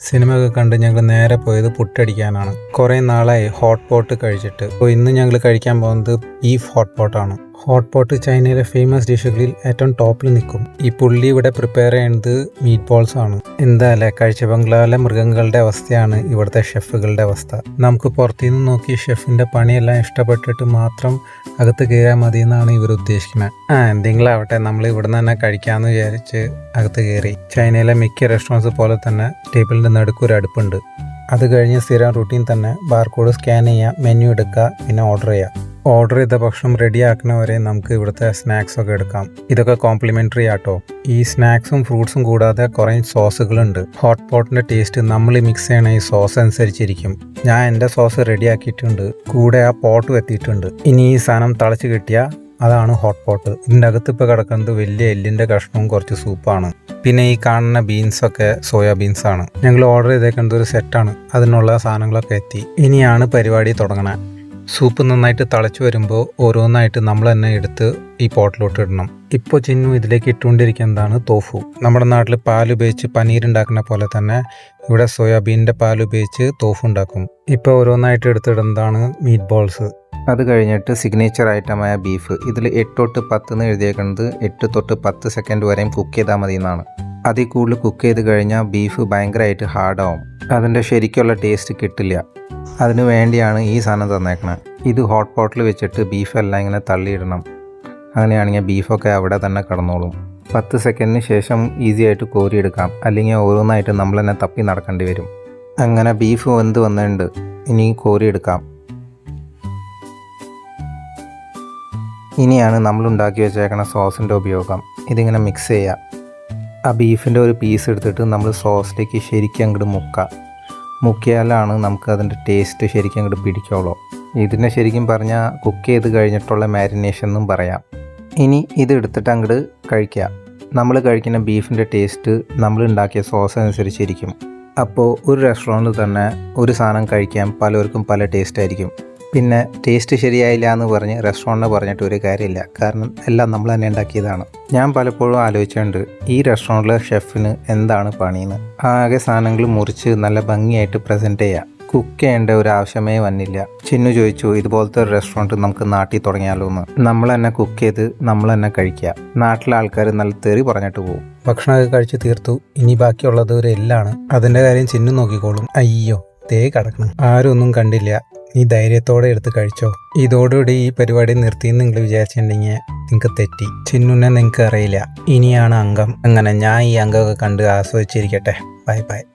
Cinema ഒക്കെ കണ്ട് ഞങ്ങൾ നേരെ പോയത് പുട്ടടിക്കാനാണ്. കുറേ നാളായി ഹോട്ട് പോട്ട് കഴിച്ചിട്ട്. അപ്പോൾ ഇന്ന് ഞങ്ങൾ കഴിക്കാൻ പോകുന്നത് ബീഫ് ഹോട്ട് പോട്ടാണ് ഹോട്ട് പോട്ട് ചൈനയിലെ ഫേമസ് ഡിഷുകളിൽ ഏറ്റവും ടോപ്പിൽ നിൽക്കും. ഈ പുള്ളി ഇവിടെ പ്രിപ്പയർ ചെയ്യുന്നത് മീറ്റ് ബോൾസ് ആണ് എന്തായാലേ കഴിച്ച ബംഗ്ലാവിലെ മൃഗങ്ങളുടെ അവസ്ഥയാണ് ഇവിടുത്തെ ഷെഫുകളുടെ അവസ്ഥ. നമുക്ക് പുറത്തുനിന്ന് നോക്കി ഷെഫിന്റെ പണിയെല്ലാം ഇഷ്ടപ്പെട്ടിട്ട് മാത്രം അകത്ത് കയറിയാൽ മതി എന്നാണ് ഇവർ ഉദ്ദേശിക്കുന്നത്. ആ എന്തെങ്കിലും ആവട്ടെ നമ്മൾ ഇവിടുന്ന് തന്നെ കഴിക്കാമെന്ന് വിചാരിച്ച് അകത്ത് കയറി. ചൈനയിലെ മിക്ക റെസ്റ്റോറന്റ്സ് പോലെ തന്നെ ടേബിളിന്റെ നടുക്ക് ഒരു അടുപ്പുണ്ട്. അത് കഴിഞ്ഞ് സ്ഥിരം റൂട്ടീൻ തന്നെ ബാർകോഡ് സ്കാൻ ചെയ്യുക മെനു എടുക്കുക പിന്നെ ഓർഡർ ചെയ്യുക ഓർഡർ ചെയ്ത ഭക്ഷണം റെഡി ആക്കുന്നവരെ നമുക്ക് ഇവിടുത്തെ സ്നാക്സ് ഒക്കെ എടുക്കാം. ഇതൊക്കെ കോംപ്ലിമെന്ററി ആട്ടോ. ഈ സ്നാക്സും ഫ്രൂട്ട്സും കൂടാതെ കുറേ സോസുകളുണ്ട് ഹോട്ട് പോട്ടിന്റെ ടേസ്റ്റ് നമ്മൾ മിക്സ് ചെയ്യണ ഈ സോസ് അനുസരിച്ചിരിക്കും. ഞാൻ എന്റെ സോസ് റെഡിയാക്കിയിട്ടുണ്ട് കൂടെ ആ പോട്ടും എത്തിയിട്ടുണ്ട്. ഇനി ഈ സാധനം തളച്ച് കിട്ടിയാൽ അതാണ് ഹോട്ട് പോട്ട് ഇതിന്റെ അകത്ത് ഇപ്പോൾ കിടക്കുന്നത് വലിയ എല്ലിന്റെ കഷ്ണവും കുറച്ച് സൂപ്പാണ് പിന്നെ ഈ കാണുന്ന ബീൻസൊക്കെ സോയാ ആണ്. ഞങ്ങൾ ഓർഡർ ചെയ്തേക്കുന്നത് ഒരു സെറ്റാണ് അതിനുള്ള സാധനങ്ങളൊക്കെ എത്തി. ഇനിയാണ് പരിപാടി തുടങ്ങണേ. സൂപ്പ് നന്നായിട്ട് തിളച്ച് വരുമ്പോൾ ഓരോന്നായിട്ട് നമ്മൾ തന്നെ എടുത്ത് ഈ പോട്ടിലോട്ട് ഇടണം. ഇപ്പോൾ ചിന്നു ഇതിലേക്ക് ഇട്ടുകൊണ്ടിരിക്കുന്നതാണ് തോഫു നമ്മുടെ നാട്ടിൽ പാൽ ഉപയോഗിച്ച് പനീർ ഉണ്ടാക്കുന്ന പോലെ തന്നെ ഇവിടെ സോയാബീന്റെ പാൽ ഉപയോഗിച്ച് തോഫു ഉണ്ടാക്കും. ഇപ്പോൾ ഓരോന്നായിട്ട് എടുത്തിടുന്നതാണ് മീറ്റ് ബോൾസ് അത് കഴിഞ്ഞിട്ട് സിഗ്നേച്ചർ ഐറ്റമായ ബീഫ് ഇതിൽ എട്ട് തൊട്ട് പത്ത് എന്ന് എഴുതിയേക്കുന്നത് എട്ട് തൊട്ട് പത്ത് സെക്കൻഡ് വരെയും കുക്ക് ചെയ്താൽ മതി എന്നാണ് അതിൽ കൂടുതൽ കുക്ക് ചെയ്ത് കഴിഞ്ഞാൽ ബീഫ് ഭയങ്കരമായിട്ട് ഹാർഡാവും അതിന്റെ ശരിക്കുള്ള ടേസ്റ്റ് കിട്ടില്ല. അതിന് വേണ്ടിയാണ് ഈ സാധനം തന്നേക്കണത് ഇത് ഹോട്ട് പോട്ടിൽ വെച്ചിട്ട് ബീഫെല്ലാം ഇങ്ങനെ തള്ളിയിടണം. അങ്ങനെയാണെങ്കിൽ ബീഫൊക്കെ അവിടെ തന്നെ കിടന്നോളും. പത്ത് സെക്കൻഡിന് ശേഷം ഈസി ആയിട്ട് കോരിയെടുക്കാം. അല്ലെങ്കിൽ ഓരോന്നായിട്ട് നമ്മൾ തന്നെ തപ്പി നടക്കേണ്ടി വരും. അങ്ങനെ ബീഫ് വെന്ത് വന്നിട്ടുണ്ട്. ഇനി കോരിയെടുക്കാം. ഇനിയാണ് നമ്മൾ ഉണ്ടാക്കി വെച്ചേക്കണ സോസിന്റെ ഉപയോഗം. ഇതിങ്ങനെ മിക്സ് ചെയ്യുക ആ ബീഫിന്റെ ഒരു പീസ് എടുത്തിട്ട് നമ്മൾ സോസിലേക്ക് ശരിക്കും അങ്ങോട്ട് മുക്കുക മുക്കിയാലാണ് നമുക്ക് അതിന്റെ ടേസ്റ്റ് ശരിക്കും അങ്ങോട്ട് പിടിക്കുള്ളൂ. ഇതിനെ ശരിക്കും പറഞ്ഞാൽ കുക്ക് ചെയ്ത് കഴിഞ്ഞിട്ടുള്ള മാരിനേഷൻ എന്നും പറയാം. ഇനി ഇത് എടുത്തിട്ട് അങ്ങോട്ട് കഴിക്കുക നമ്മൾ കഴിക്കുന്ന ബീഫിന്റെ ടേസ്റ്റ് നമ്മൾ ഉണ്ടാക്കിയ സോസ് അനുസരിച്ചിരിക്കും. അപ്പോൾ ഒരു റെസ്റ്റോറന്റിൽ തന്നെ ഒരു സാധനം കഴിക്കാൻ പലർക്കും പല ടേസ്റ്റ് ആയിരിക്കും. പിന്നെ ടേസ്റ്റ് ശരിയായില്ല എന്ന് പറഞ്ഞ് റെസ്റ്റോറന്റ് പറഞ്ഞിട്ട് ഒരു കാര്യമില്ല. കാരണം എല്ലാം നമ്മൾ തന്നെ ഉണ്ടാക്കിയതാണ്. ഞാൻ പലപ്പോഴും ആലോചിച്ചിട്ടുണ്ട് ഈ റെസ്റ്റോറന്റിലെ ഷെഫിന് എന്താണ് പണിയെന്ന് ആകെ സാധനങ്ങൾ മുറിച്ച് നല്ല ഭംഗിയായിട്ട് പ്രസന്റ് ചെയ്യാം. കുക്ക് ചെയ്യേണ്ട ഒരു ആവശ്യമേ വന്നില്ല. ചിന്നു ചോദിച്ചു ഇതുപോലത്തെ ഒരു റെസ്റ്റോറന്റ് നമുക്ക് നാട്ടിൽ തുടങ്ങിയാലോ എന്ന്? നമ്മൾ തന്നെ കുക്ക് ചെയ്ത് നമ്മൾ തന്നെ കഴിക്കുക. നാട്ടിലെ ആൾക്കാർ നല്ല തെറി പറഞ്ഞിട്ട് പോകും. ഭക്ഷണമൊക്കെ കഴിച്ച് തീർത്തു. ഇനി ബാക്കിയുള്ളത് ഒരു എല്ലാണ്. അതിന്റെ കാര്യം ചിന്നു നോക്കിക്കോളും. അയ്യോ തേ കിടക്കണം. ആരും ഒന്നും കണ്ടില്ല. നീ ധൈര്യത്തോടെ എടുത്ത് കഴിച്ചോ. ഇതോടുകൂടി ഈ പരിപാടി നിർത്തിയെന്ന് നിങ്ങൾ വിചാരിച്ചിട്ടുണ്ടെങ്കിൽ നിങ്ങൾക്ക് തെറ്റി. ചിന്നുനെ നിങ്ങൾക്ക് അറിയില്ല ഇനിയാണ് അംഗം. അങ്ങനെ ഞാൻ ഈ അംഗമൊക്കെ കണ്ട് ആസ്വദിച്ചിരിക്കട്ടെ. Bye bye.